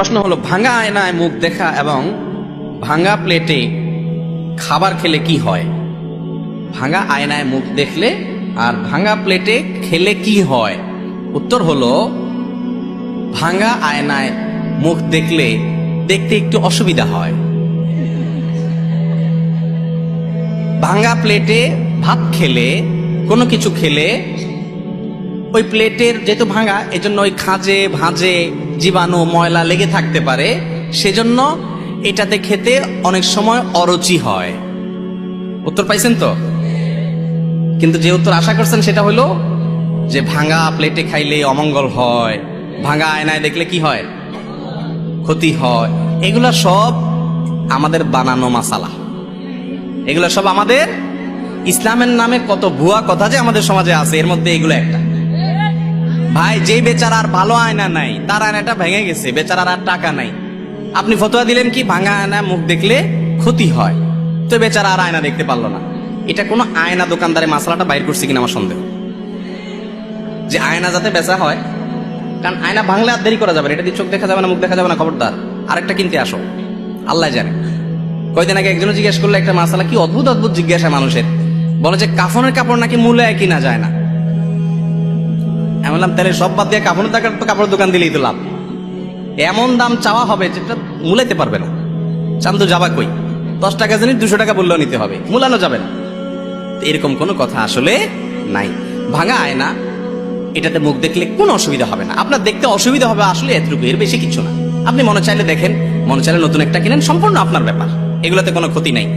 প্রশ্ন হলো, ভাঙা আয়নায় মুখ দেখা এবং ভাঙা প্লেটে খাবার খেলে কি হয়? ভাঙা আয়নায় মুখ দেখলে আর ভাঙা প্লেটে খেলে কি হয়? উত্তর হলো, ভাঙা আয়নায় মুখ দেখলে দেখতে একটু অসুবিধা হয়। ভাঙা প্লেটে ভাত খেলে, কোনো কিছু খেলে ওই প্লেটের যেহেতু ভাঙা, এজন্য ওই খাঁজে, ভাঁজে জীবাণু, ময়লা লেগে থাকতে পারে। সেজন্য এটাতে খেতে অনেক সময় অরুচি হয়। উত্তর পাইছেন তো? কিন্তু যে উত্তর আশা করছেন সেটা হলো যে ভাঙা প্লেটে খাইলে অমঙ্গল হয়, ভাঙা আয়নায় দেখলে কি হয়? ক্ষতি হয়। এগুলা সব আমাদের বানানো মাসালা। এগুলো সব আমাদের ইসলামের নামে কত ভুয়া কথা যে আমাদের সমাজে আছে, এর মধ্যে এগুলো একটা। ভাই যে বেচারার ভালো আয়না নাই, তার আয়নাটা ভেঙে গেছে, বেচারার আর টাকা নাই। আপনি ফতোয়া দিলেন কি, ভাঙা আয়না মুখ দেখলে ক্ষতি হয়? তো বেচারা আর আয়না দেখতে পারল না। এটা কোনো আয়না দোকানদারে মাসালাটা বাইর করছে কিনা আমার সন্দেহ। যে আয়না যাতে বেচা হয়, কারণ আয়না ভাঙলে আর দেরি করা যাবে এটা দিয়ে চোখ দেখা যাবে না, মুখ দেখা যাবে না, খবরদার। আরেকটা কিনতে আসো। আল্লাহ জানে। কয়দিন আগে একজনে জিজ্ঞেস করল, একটা মাসালা কি অদ্ভুত অদ্ভুত জিজ্ঞাসা মানুষের। বলে যে কাফনের কাপড় নাকি মূল্য কিনা যায় না। আমি বললাম, তাহলে সব বাদ দিয়ে কাপড়ের টাকার তো কাপড়ের দোকান দিলেই তো লাভ। এমন দাম চাওয়া হবে যেটা মূলাইতে পারবে না। চান্দু যাবা কই? দশ টাকা জানি, দুশো টাকা বললেও নিতে হবে। মূলানো যাবে না। এরকম কোনো কথা আসলে নাই। ভাঙা আয়না, এটাতে মুখ দেখলে কোনো অসুবিধা হবে না। আপনার দেখতে অসুবিধা হবে আসলে এতটুকু, এর বেশি কিছু না। আপনি মনে চাইলে দেখেন, মনে চাইলে নতুন একটা কিনেন, সম্পূর্ণ আপনার ব্যাপার। এগুলোতে কোনো ক্ষতি নাই।